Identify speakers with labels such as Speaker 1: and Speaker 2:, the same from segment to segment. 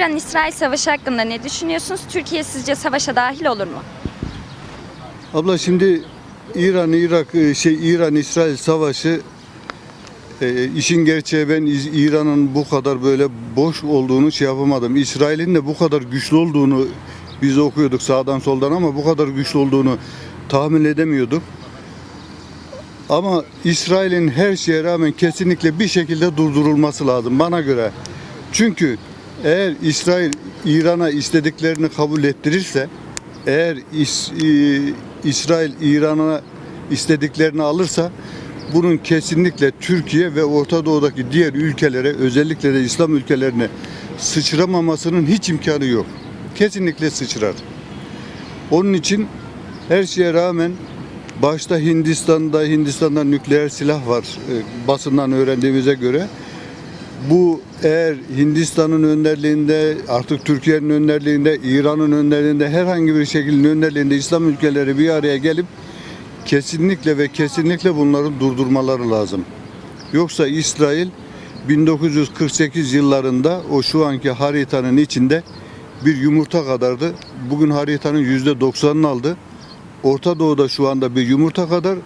Speaker 1: İran-İsrail savaşı hakkında ne düşünüyorsunuz? Türkiye sizce savaşa dahil olur mu?
Speaker 2: Abla şimdi İran Irak e, şey İran İsrail savaşı e, işin gerçeği ben İran'ın bu kadar böyle boş olduğunu şey yapamadım. İsrail'in de bu kadar güçlü olduğunu biz okuyorduk sağdan soldan ama bu kadar güçlü olduğunu tahmin edemiyorduk. Ama İsrail'in her şeye rağmen kesinlikle bir şekilde durdurulması lazım bana göre. Çünkü eğer İsrail İran'a istediklerini kabul ettirirse, eğer İs- İsrail İran'a istediklerini alırsa bunun kesinlikle Türkiye ve Orta Doğu'daki diğer ülkelere özellikle de İslam ülkelerine sıçramamasının hiç imkanı yok. Kesinlikle sıçrar. Onun için her şeye rağmen başta Hindistan'da Hindistan'da nükleer silah var e, basından öğrendiğimize göre. Bu eğer Hindistan'ın önderliğinde, artık Türkiye'nin önderliğinde, İran'ın önderliğinde, herhangi bir şekilde önderliğinde İslam ülkeleri bir araya gelip kesinlikle ve kesinlikle bunları durdurmaları lazım. Yoksa İsrail 1948 yıllarında o şu anki haritanın içinde bir yumurta kadardı. Bugün haritanın %90'ını aldı. Orta Doğu'da şu anda bir yumurta kadar.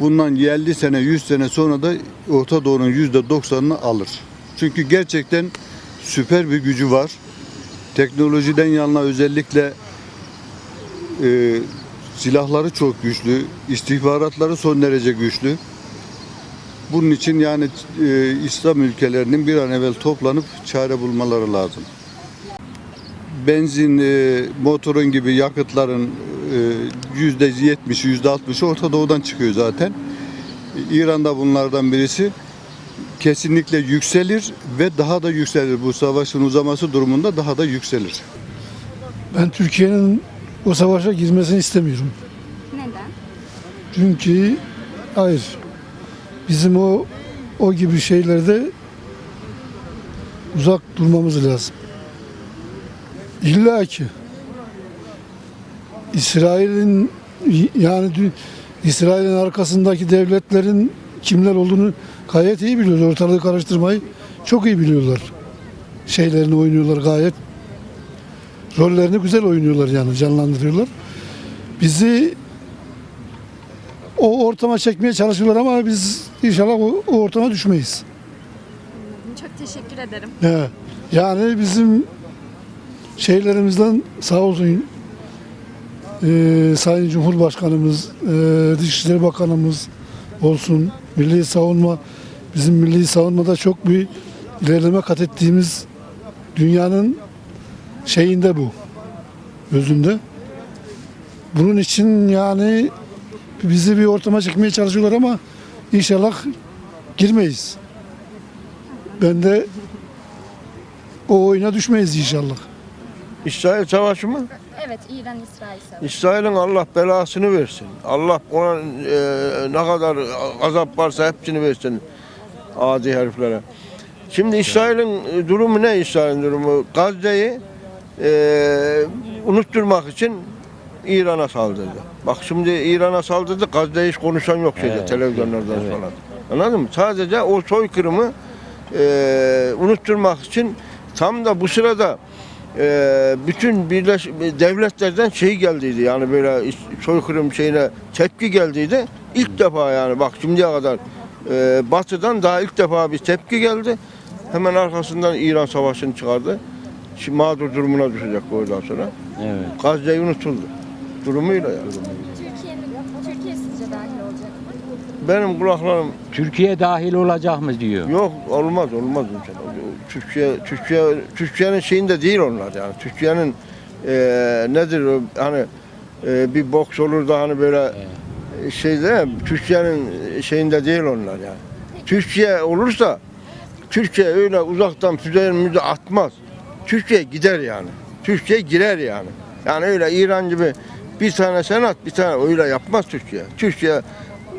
Speaker 2: Bundan 50 sene 100 sene sonra da Orta Doğu'nun %90'ını alır. Çünkü gerçekten süper bir gücü var. Teknolojiden yanına özellikle e, silahları çok güçlü, istihbaratları son derece güçlü. Bunun için yani e, İslam ülkelerinin bir an evvel toplanıp çare bulmaları lazım. Benzin, e, motorun gibi yakıtların e, yüzde yetmişi, yüzde altmışı Orta Doğu'dan çıkıyor zaten. İran'da bunlardan birisi kesinlikle yükselir ve daha da yükselir. Bu savaşın uzaması durumunda daha da yükselir.
Speaker 3: Ben Türkiye'nin o savaşa girmesini istemiyorum.
Speaker 1: Neden?
Speaker 3: Çünkü hayır. Bizim o o gibi şeylerde uzak durmamız lazım. İlla ki İsrail'in yani İsrail'in arkasındaki devletlerin kimler olduğunu gayet iyi biliyorlar. Ortalığı karıştırmayı çok iyi biliyorlar. Şeylerini oynuyorlar gayet. Rollerini güzel oynuyorlar yani canlandırıyorlar. Bizi o ortama çekmeye çalışıyorlar ama biz inşallah o, o ortama düşmeyiz.
Speaker 1: Çok teşekkür ederim.
Speaker 3: He. Yani bizim şeylerimizden sağ olsun eee Sayın Cumhurbaşkanımız, eee Dışişleri Bakanımız olsun, Milli Savunma, bizim Milli Savunmada çok bir ilerleme kat ettiğimiz dünyanın şeyinde bu, özünde. Bunun için yani bizi bir ortama çekmeye çalışıyorlar ama inşallah girmeyiz. Ben de o oyuna düşmeyiz inşallah.
Speaker 4: İsrail savaşı mı?
Speaker 1: Evet, İran-İsrail savaşı.
Speaker 4: İsrail'in Allah belasını versin. Allah ona e, ne kadar azap varsa hepsini versin adi heriflere. Şimdi İsrail'in e, durumu ne İsrail'in durumu? Gazze'yi e, unutturmak için İran'a saldırdı. Bak şimdi İran'a saldırdı, Gazze'yi hiç konuşan yok şeyde, televizyonlarda falan. Anladın mı? Sadece o soykırımı e, unutturmak için tam da bu sırada e, bütün birleş devletlerden şey geldiydi yani böyle soykırım şeyine tepki geldiydi. İlk defa yani bak şimdiye kadar e, batıdan daha ilk defa bir tepki geldi. Hemen arkasından İran savaşını çıkardı. Şimdi mağdur durumuna düşecek oradan sonra.
Speaker 5: Evet.
Speaker 4: Gazze'yi unutuldu. Durumuyla yani.
Speaker 1: Türkiye'nin Türkiye sizce dahil olacak mı?
Speaker 4: Benim kulaklarım
Speaker 5: Türkiye dahil olacak mı diyor.
Speaker 4: yok olmaz olmaz inşallah. Türkiye Türkiye Türkiye'nin şeyinde değil onlar yani. Türkiye'nin e, nedir o hani e, bir boks olur da hani böyle şeyde Türkiye'nin şeyinde değil onlar yani. Türkiye olursa Türkiye öyle uzaktan füzelerimizi atmaz. Türkiye gider yani. Türkiye girer yani. Yani öyle İran gibi bir tane senat bir tane öyle yapmaz Türkiye. Türkiye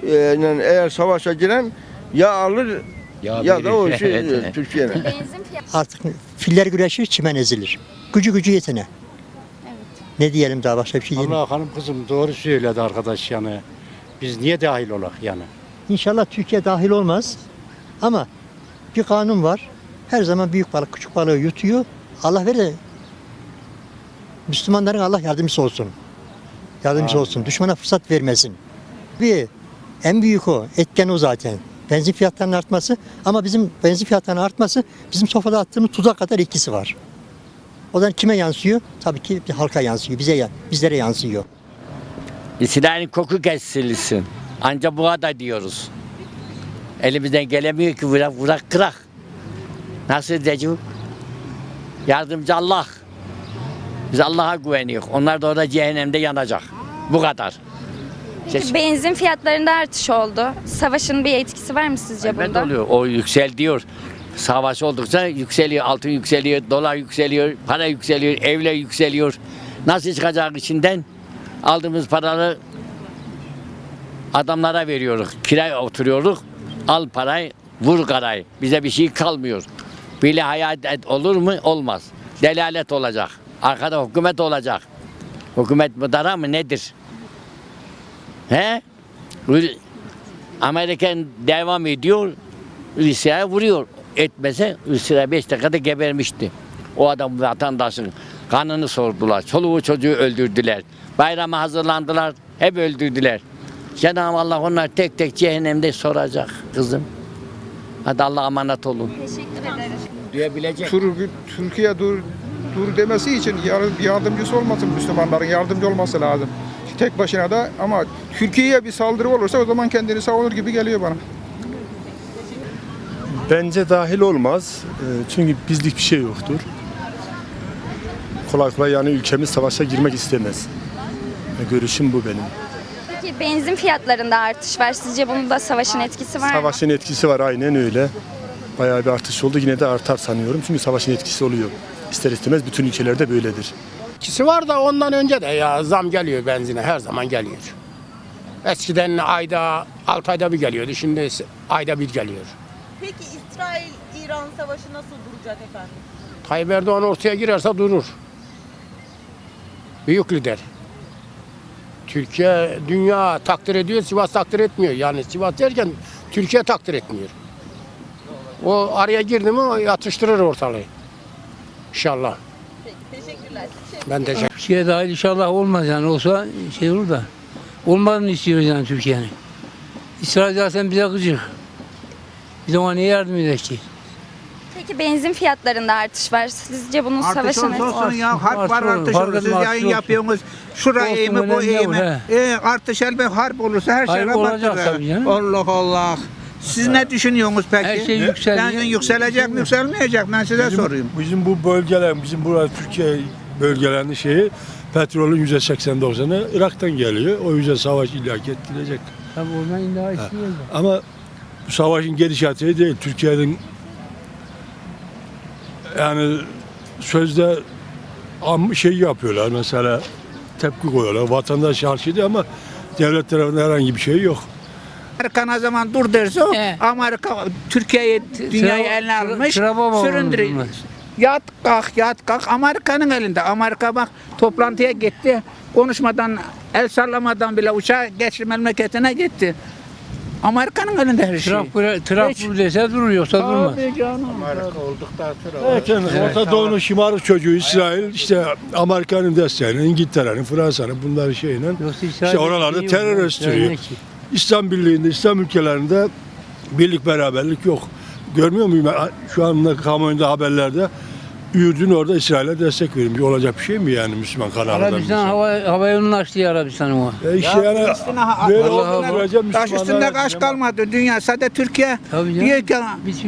Speaker 4: e, yani eğer savaşa giren ya alır
Speaker 5: Ya
Speaker 4: ya, da o şey
Speaker 5: Evet.
Speaker 4: Türkiye'nin.
Speaker 6: Artık filler güreşir, çimen ezilir. Gücü gücü yetene. Ne diyelim daha başka bir şey diyelim.
Speaker 7: Allah hanım kızım doğru söyledi arkadaş yani. Biz niye dahil olak yani?
Speaker 6: İnşallah Türkiye dahil olmaz. Ama bir kanun var. Her zaman büyük balık küçük balığı yutuyor. Allah verir. Müslümanların Allah yardımcısı olsun. Yardımcısı olsun. Düşmana fırsat vermesin. Bir en büyük o. Etken o zaten. Benzin fiyatlarının artması ama bizim benzin fiyatlarının artması bizim sofrada attığımız tuza kadar etkisi var. O da kime yansıyor? Tabii ki halka yansıyor. Bize bizlere yansıyor.
Speaker 8: İsrail'in koku kesilsin. Anca bu kadar diyoruz. Elimizden gelemiyor ki vurak vurak kırak. Nasıl edeceğiz? Yardımcı Allah. Biz Allah'a güveniyoruz. Onlar da orada cehennemde yanacak. Bu kadar.
Speaker 1: Peki benzin fiyatlarında artış oldu. Savaşın bir etkisi var mı sizce
Speaker 8: Evet
Speaker 1: bunda?
Speaker 8: oluyor. O yüksel diyor. Savaş oldukça yükseliyor. Altın yükseliyor, dolar yükseliyor, para yükseliyor, evler yükseliyor. Nasıl çıkacak içinden? Aldığımız paraları adamlara veriyoruz. Kiraya oturuyoruz. Al parayı, vur karayı. Bize bir şey kalmıyor. Böyle hayat et- olur mu? Olmaz. Delalet olacak. Arkada hükümet olacak. Hükümet mıdara mı nedir? He? Amerikan devam ediyor. İsrail vuruyor. Etmese İsrail 5 dakikada gebermişti. O adam vatandaşın kanını sordular. Çoluğu çocuğu öldürdüler. Bayrama hazırlandılar. Hep öldürdüler. Cenab-ı Allah onlar tek tek cehennemde soracak kızım. Hadi Allah emanet olun.
Speaker 1: Teşekkür ederim.
Speaker 8: Duyabilecek.
Speaker 9: Tur- Türkiye dur dur demesi için yardımcısı olmasın Müslümanların yardımcı olması lazım. Tek başına da ama Türkiye'ye bir saldırı olursa o zaman kendini savunur gibi geliyor bana.
Speaker 10: Bence dahil olmaz. Ee, Çünkü bizlik bir şey yoktur. Kolay kolay yani ülkemiz savaşa girmek istemez. Görüşüm bu benim.
Speaker 1: Peki benzin fiyatlarında artış var. Sizce bunun da savaşın etkisi var mı?
Speaker 10: Savaşın etkisi var aynen öyle. Bayağı bir artış oldu. Yine de artar sanıyorum. Çünkü savaşın etkisi oluyor. İster istemez bütün ülkelerde böyledir.
Speaker 4: Etkisi var da ondan önce de ya zam geliyor benzine her zaman geliyor. Eskiden ayda 6 ayda bir geliyordu şimdi ayda bir geliyor.
Speaker 11: Peki İsrail-İran savaşı nasıl duracak efendim?
Speaker 4: Tayyip Erdoğan ortaya girerse durur. Büyük lider. Türkiye, dünya takdir ediyor, Sivas takdir etmiyor. Yani Sivas derken Türkiye takdir etmiyor. O araya girdi mi yatıştırır ortalığı. İnşallah.
Speaker 11: Peki, teşekkürler.
Speaker 4: Ben teşekkür
Speaker 12: Türkiye dahil inşallah olmaz yani olsa şey olur da. Olmadığını istiyoruz yani Türkiye'nin. İsrail zaten bize gıcık. Biz ona niye yardım edecek ki?
Speaker 1: Peki benzin fiyatlarında artış var. Sizce bunun savaşın etkisi
Speaker 12: olsun ya, harp var, artış olur. Siz yayın yapıyorsunuz.
Speaker 4: Şuraya
Speaker 12: iyi mi, bu iyi mi?
Speaker 4: E, artış elbet harp olursa her
Speaker 12: olacak tabii canım.
Speaker 4: Allah Allah. Siz ne düşünüyorsunuz peki?
Speaker 12: Her şey yükseliyor.
Speaker 4: Benzin yükselecek mi yükselmeyecek mi? Ben size sorayım.
Speaker 10: Bizim bu bölgeler, bizim burada Türkiye bölgelerinin şeyi petrolün %80-90'ı Irak'tan geliyor. O yüzden savaş illaki etkileyecek.
Speaker 12: Tabii ondan daha istiyoruz da.
Speaker 10: Ama bu savaşın gelişatı iyi değil. Türkiye'nin yani sözde am şey yapıyorlar mesela tepki koyuyorlar. Vatandaş değil ama devlet tarafından herhangi bir şey yok.
Speaker 4: Amerika ne zaman dur derse o,
Speaker 12: He.
Speaker 4: Amerika Türkiye'yi dünyayı eline almış süründürüyor.
Speaker 12: bunlar.
Speaker 4: Yat kalk yat kalk Amerika'nın elinde. Amerika bak toplantıya gitti. Konuşmadan el sallamadan bile uçağa geçti memleketine gitti. Amerika'nın elinde her şey.
Speaker 12: Trump, Trump dese durur yoksa durmaz.
Speaker 4: Tabii canım.
Speaker 10: Zaten Orta Doğu'nun şımarık çocuğu İsrail işte Amerika'nın desteğiyle, İngiltere'nin, Fransa'nın bunların şeyle işte oralarda terör östürüyor. İslam Birliği'nde, İslam ülkelerinde birlik beraberlik yok. Görmüyor muyum? ben? Şu anda kamuoyunda haberlerde Ürdün orada İsrail'e destek vermiş. Olacak bir şey mi yani Müslüman kanalında?
Speaker 12: Arabistan hava, hava yolunu açtı ya Arabistan o.
Speaker 10: E işte yani
Speaker 4: Filistin'e
Speaker 10: böyle
Speaker 12: Allah
Speaker 10: olduğu
Speaker 12: Allah.
Speaker 10: sürece
Speaker 4: Taş üstünde
Speaker 10: Müslümanlar-
Speaker 4: kaş kalmadı dünya. Sadece Türkiye
Speaker 12: Tabii canım.
Speaker 4: diyor ki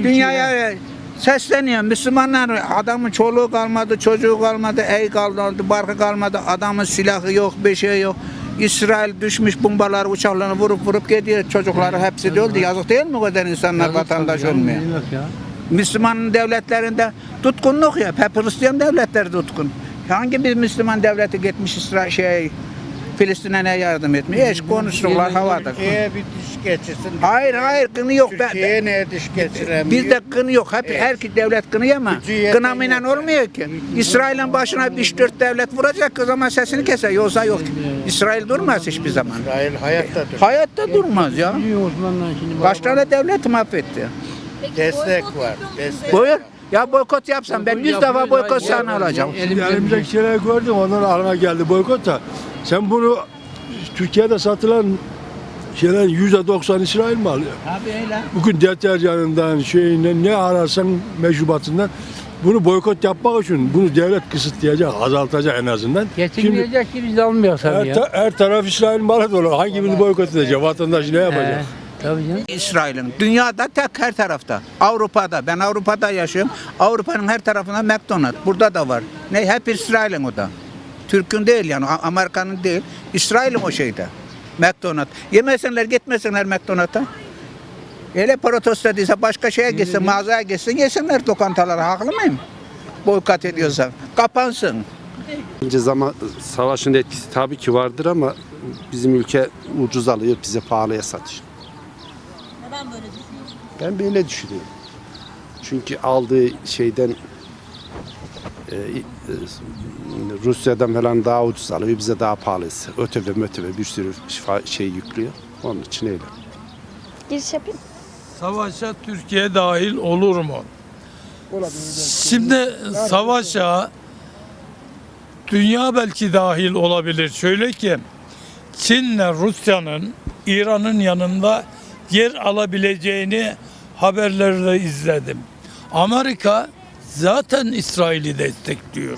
Speaker 4: dünyaya sesleniyor. Müslümanlar adamın çoluğu kalmadı, çocuğu kalmadı, ey kalmadı, barkı kalmadı. Adamın silahı yok, bir şey yok. İsrail düşmüş bombalar uçaklarını vurup vurup gidiyor. Çocukları hepsi de öldü. Yazık değil mi o kadar insanlar
Speaker 12: Yazık
Speaker 4: vatandaş
Speaker 12: demek ya?
Speaker 4: Müslüman devletlerinde tutkunluk ya. Hep Hristiyan devletleri tutkun. Hangi bir Müslüman devleti gitmiş İsrail şey Filistin'e ne yardım etmiyor? Hiç konuştuklar havada.
Speaker 6: bir diş geçirsin.
Speaker 4: Hayır hayır kını yok. Ben,
Speaker 6: ne diş geçiremiyor?
Speaker 4: Bizde kını yok. Hep her iki devlet kınıyor ama kınamayla olmuyor ki. İsrail'in başına 3-4 devlet vuracak o zaman sesini keser. Yoksa yok. İsrail durmaz hiçbir zaman.
Speaker 6: İsrail hayatta dur.
Speaker 4: Hayatta durmaz ya. Kaç tane devlet mahvetti.
Speaker 11: Peki
Speaker 6: Destek
Speaker 11: boykot
Speaker 6: var,
Speaker 11: yapıyor musunuz
Speaker 6: destek.
Speaker 4: Buyur. Ya boykot yapsam ben yüz defa boykot sana alacağım.
Speaker 10: Elimizdeki şeyler gördüm onların aklına geldi boykot da. Sen bunu Türkiye'de satılan şeylerin yüzde doksan İsrail mi alıyor?
Speaker 4: Abi öyle.
Speaker 10: Bugün deterjanından şeyinden ne ararsan meşrubatından bunu boykot yapmak için bunu devlet kısıtlayacak, azaltacak en azından.
Speaker 12: Getirmeyecek ki biz de almıyoruz tabii
Speaker 10: her,
Speaker 12: ya.
Speaker 10: ta- her taraf İsrail malı dolu. Hangi birini boykot edecek? Vatandaş ne yapacak?
Speaker 12: Tabii canım.
Speaker 4: İsrail'in dünyada tek her tarafta. Avrupa'da ben Avrupa'da yaşıyorum. Avrupa'nın her tarafında McDonald's. Burada da var. Ne hep İsrail'in o da. Türk'ün değil yani Amerika'nın değil. İsrail'in o şeyde. McDonald's. Yemesinler gitmesinler McDonald's'a. Öyle protesto edilse başka şeye gitsin, mağazaya gitsin, yesinler lokantalara. Haklı mıyım? Boykot ediyorsa. Kapansın.
Speaker 7: Bence zaman savaşın etkisi tabii ki vardır ama bizim ülke ucuz alıyor, bize pahalıya satıyor. Ben böyle düşünüyorum. Çünkü aldığı şeyden e, e, Rusya'dan falan daha ucuz alıyor, bize daha pahalı. Ötebe mötebe bir sürü şifa- şey yüklüyor. Onun için öyle.
Speaker 1: Giriş yapayım.
Speaker 13: Savaşa Türkiye dahil olur mu? Şimdi savaşa dünya belki dahil olabilir. Şöyle ki Çin'le Rusya'nın İran'ın yanında yer alabileceğini haberlerde izledim. Amerika zaten İsrail'i destekliyor.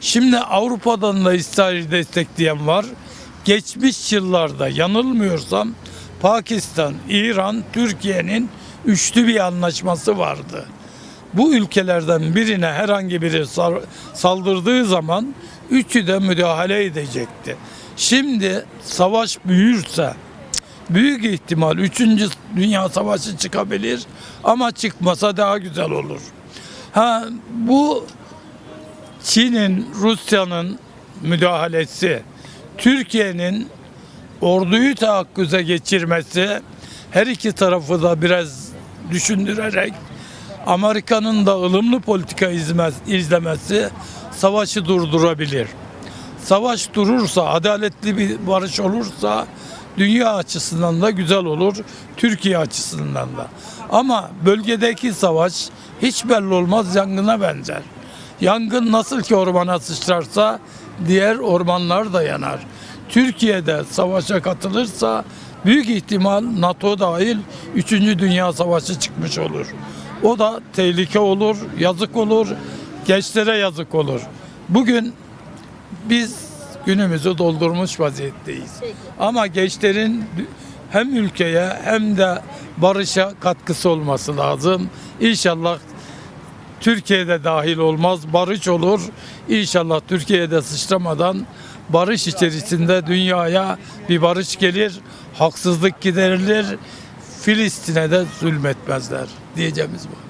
Speaker 13: Şimdi Avrupa'dan da İsrail'i destekleyen var. Geçmiş yıllarda yanılmıyorsam Pakistan, İran, Türkiye'nin üçlü bir anlaşması vardı. Bu ülkelerden birine herhangi biri saldırdığı zaman üçü de müdahale edecekti. Şimdi savaş büyürse büyük ihtimal 3. Dünya Savaşı çıkabilir ama çıkmasa daha güzel olur. Ha bu Çin'in, Rusya'nın müdahalesi, Türkiye'nin orduyu tahakküze geçirmesi her iki tarafı da biraz düşündürerek Amerika'nın da ılımlı politika izlemesi savaşı durdurabilir. Savaş durursa, adaletli bir barış olursa dünya açısından da güzel olur, Türkiye açısından da. Ama bölgedeki savaş hiç belli olmaz yangına benzer. Yangın nasıl ki ormana sıçrarsa diğer ormanlar da yanar. Türkiye'de savaşa katılırsa büyük ihtimal NATO dahil 3. Dünya Savaşı çıkmış olur. O da tehlike olur, yazık olur, gençlere yazık olur. Bugün biz günümüzü doldurmuş vaziyetteyiz. Ama gençlerin hem ülkeye hem de barışa katkısı olması lazım. İnşallah Türkiye'de dahil olmaz, barış olur. İnşallah Türkiye'de sıçramadan barış içerisinde dünyaya bir barış gelir, haksızlık giderilir, Filistin'e de zulmetmezler diyeceğimiz bu.